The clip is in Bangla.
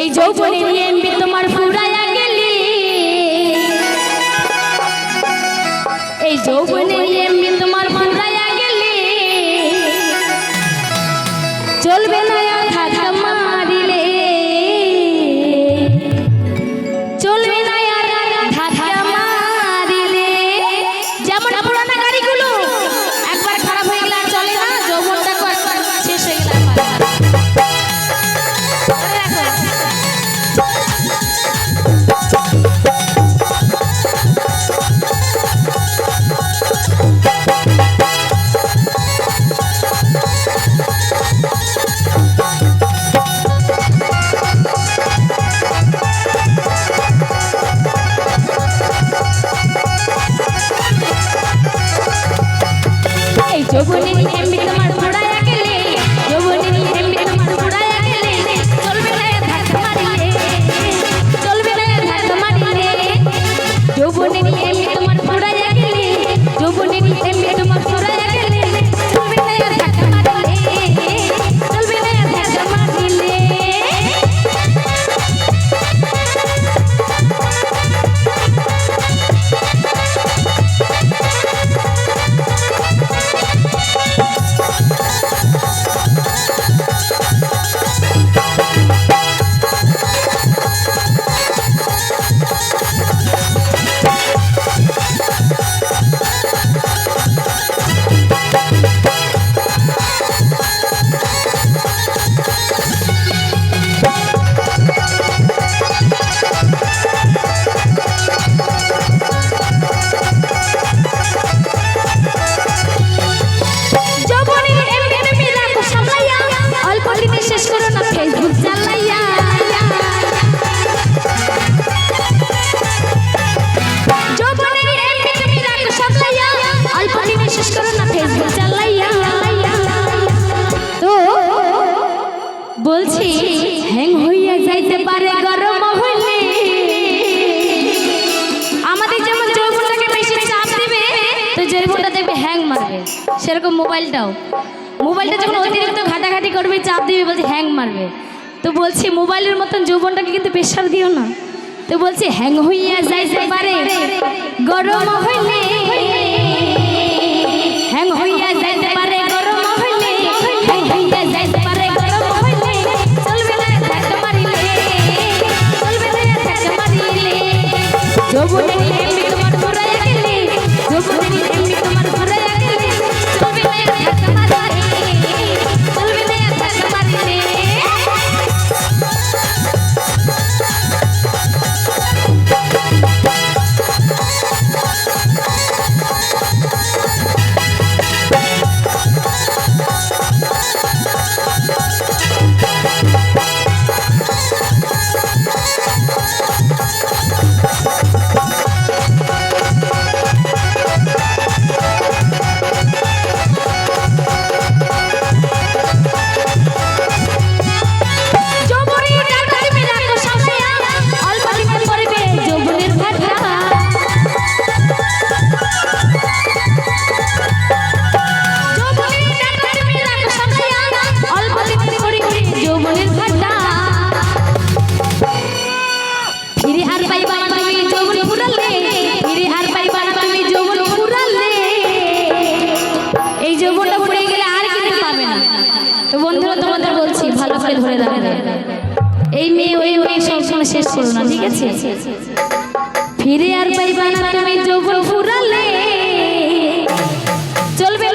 এই যৌবনে নিয়ে তোমার 绝不会那天 হ্যাং হইয়া যাইতে পারে গরম হইলে। আমাদের যেমন যৌবনটাকে বেশি চাপ দেখবে হ্যাং মারবে। সেরকম মোবাইলটাও। মোবাইলটা যখন অতিরিক্ত ঘাটাঘাটি করবে, চাপ দিবে, বলছে হ্যাং মারবে। তো বলছি, মোবাইলের মতন যৌবনটাকে কিন্তু প্রেশার দিও না। তো বলছি, হ্যাং হইয়া যাইতে পারে গরম হইলে। হ্যাং হইয়া যাইতে যৌবনটা পড়ে গেলে আর কিন্তু পাবে না। তো বন্ধুরা, তোমাদের বলছি, ভালো করে ধরে রাখবে এই মেয়ে, ওই ওই সব সময় শেষ করো না, ঠিক আছে? ফিরে আর পাইবা না তুমি, যৌবন ফুরালে। চলবে